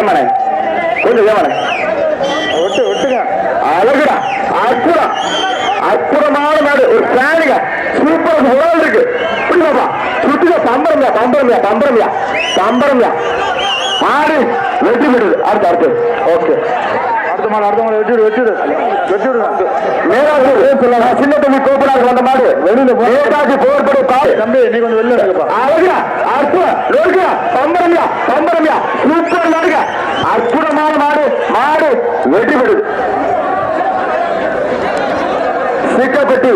ஏமாண்ணே கொஞ்சம் ஏமாண்ணே விட்டு விட்டுங்க. அழகுடா அற்புதம். அற்புதமான நாடு. ஒரு பிளானிங்க சூப்பர் உடல் இருக்கு. புரியுதாப்பா சுட்டுங்க பம்பரம்யா பம்பரம்யா பம்பரம்யா பம்பரம்யா. மாடு வெற்றி பெறுது அடுத்து அடுத்து. ஓகே அடுத்த மாடு அடுத்த மாடு வெட்டிடு வெட்டிடு வெட்டிடு மேலாக சின்ன தம்பி கோபுராக வந்த மாடு. வெளியில நேதாஜி போர்படி பாடு தம்பி நீ கொஞ்சம் வெளில இருக்கப்பா அழகா அற்புதம். நோக்குயா பம்பரம்யா பம்பரம்யா. சூப்பர் நாடுங்க அற்புதமான மாடு மாடு வெற்றி பெறுது சிக்கப்பட்டி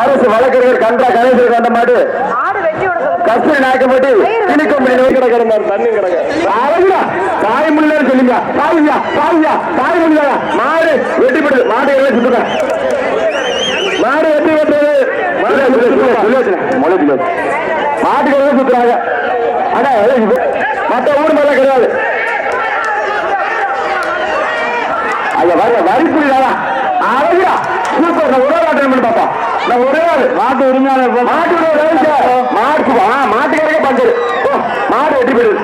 அரசு வழக்கறிஞர் கன்றா கணேசன் அந்த மாடு. ஆடு வெட்டி விட சொல்லுங்க கஸ்தூரி நாயக்கப்பட்டி கிளிக்கம்பி நோய் கிடக்கிற தண்ணி கிடக்கு. அழகுடா. தாய் முள்ளு சொல்லுங்க. தாய்யா தாய்யா தாய் முள்ளா மாடு வெட்டி பெறுது மாடு எல்லாம் சுத்துங்க மாடு வெட்டி பெற்றது. மாட்டுக்கு சுத்துறாங்க ஆனா மற்ற ஊர் மேல கிடையாது. ஐயா வரி வரி புரியுதா அழகுடா சூப்பர் நான் ஒரே ஆட்டம் பண்ணி பாப்பா? நான் ஒரே ஆள் மாட்டு உரிமையாளர் மாட்டு மாட்டு மாட்டுக்காரங்க பஞ்சரு மாடு வெட்டி போயிடுது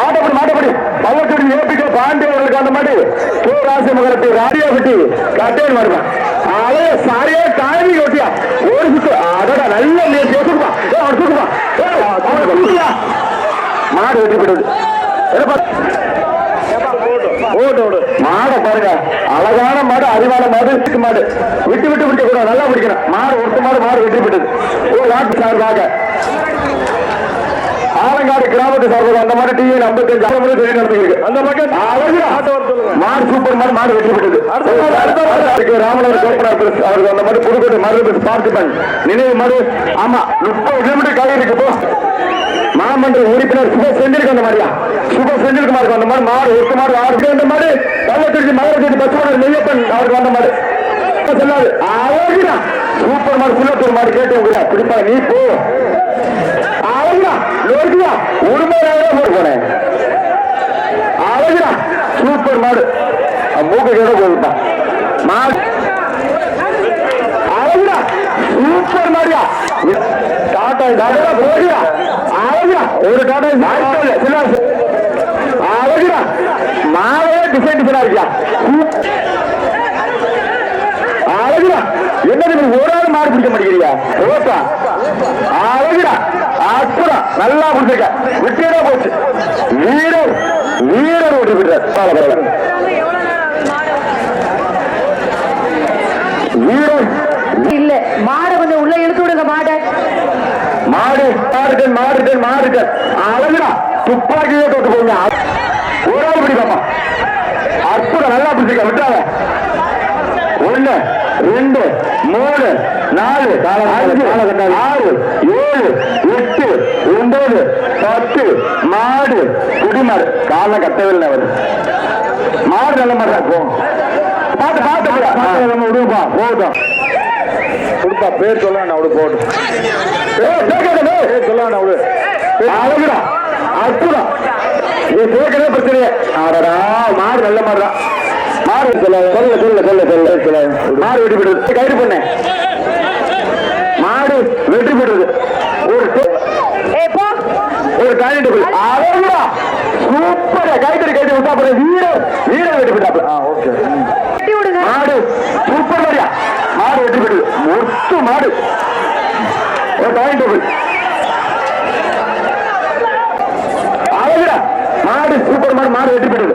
மாட்டப்படி மாட்டப்படி பள்ளத்தூர் ஏபிக்க பாண்டியவர்களுக்கு அந்த மாதிரி கே ராசமங்கலத்து ராடியோபட்டி கட்டேன் வருவேன் அதே சாரியா காய்வி ஓட்டியா ஒரு சுத்து. அதோட நல்ல தூக்குப்பா ஏ அவன் தூக்குயா. மாடு வெட்டி போயிடுது ஓடு ஓடு. மாடை பாருங்க. அழகான மாடு அறிவான மாடு சிக்கு மாடு. விட்டு விட்டு விட்டு. கூட நல்லா பிடிக்கணும். மாடு ஒருத்த மாடு மாடு விட்டு விட்டது ஓ நாட்டு சார்பாக ஆலங்காடு கிராமத்து சார்பாக அந்த மாதிரி டிவி ஐம்பத்தஞ்சு ஆறு மணி தெரிய நடந்துருக்கு அந்த பக்கம் மாடு சூப்பர் மாடு மாடு விட்டது அடுத்த ராமநாதர் கோப்பனார் பிரஸ் அவருக்கு அந்த மாதிரி புதுக்கோட்டை மருந்து பார்த்துப்பேன் நினைவு மாடு. ஆமா முப்பது கிலோமீட்டர் காய் இருக்கு போ. மாமன்ற உறுப்பினர் சுப செஞ்சிருக்கு அந்த மாதிரியா? சுப செஞ்சிருக்கு மாதிரி அந்த மாதிரி மாடு ஒரு மாடு ஆறு அந்த மாதிரி கள்ளத்திருச்சி மகரத்திருச்சி பசுமனர் நெய்யப்பன் அவருக்கு வந்த மாதிரி சொல்லாது அழகுடா. சூப்பர் மாடு புள்ளத்தூர் மாடு கேட்டு உங்க பிடிப்பா நீ போ. அழகுடா. லோடியா ஒரு மணி போட்டு போனேன். அழகுடா சூப்பர் மாடு. மூக்கு கேட போகுதுப்பா மாடு. அழகுடா சூப்பர் மாடியா டாடா டாடா போடியா அழகுடா ஒரு டாடா நாய்க்கோல சில அழகுடா மாவே டிசைன் டிசைனா இருக்கியா? அழகுடா என்ன நீ ஒரு ஆள் மாடு பிடிக்க மாட்டேங்கிறீங்க ஓட்டா அழகுடா அற்புதம். நல்லா பிடிச்சிருக்க விட்டே போச்சு. வீரர் வீரர் ஓட்டி விடுறார் பரவாயில்ல எவ்வளவு நேரம் மாடு வீரர். இல்ல மாடை கொஞ்சம் உள்ள இழுத்து விடுங்க மாடை. மாடு மாடுகள் மாடுகள் மாடுகள். அழகுடா. துப்பாக்கியே தொட்டு போங்க ஒரு ஆள் பிடிப்பாமா அற்புதம் நல்லா பிடிச்சிருக்க விட்டாங்க ஒண்ணு ரெண்டு மூணு நாலு அஞ்சு. குடிமாடு கால கட்டவில்லை அவர். மாடு நல்ல தான் போகும் பார்த்து பார்த்து நம்ம விடுப்பா போகட்டும். கொடுப்பா பேர் சொல்ல வேண்டாம் அவடு போட்டு. பேர் சொல்ல வேண்டாம் அவடு அழகுடா அற்புதம். நீ கேட்கவே பிரச்சனையே. ஆடடா மாடு நல்ல மாடுதான் மாடு சொல்ல சொல்ல சொல்ல சொல்ல. சொல்ல மாடு வெட்டி விடுறது கைது பண்ண மாடு வெற்றி பெறுது ஒரு டே- ஏ போ ஒரு டைனிங் டேபிள் அழகுடா சூப்பர் கைத்தறி கைது விட்டா அப்புறம் வெற்றி பெற்றாப்புல ஆ ஓகே. வெட்டி மாடு சூப்பர் மாடியா மாடு வெற்றி பெறுது மொத்த மாடு. ஒரு டைனிங் டேபிள் அழகுடா. மாடு சூப்பர் மாடு மாடு பெறுது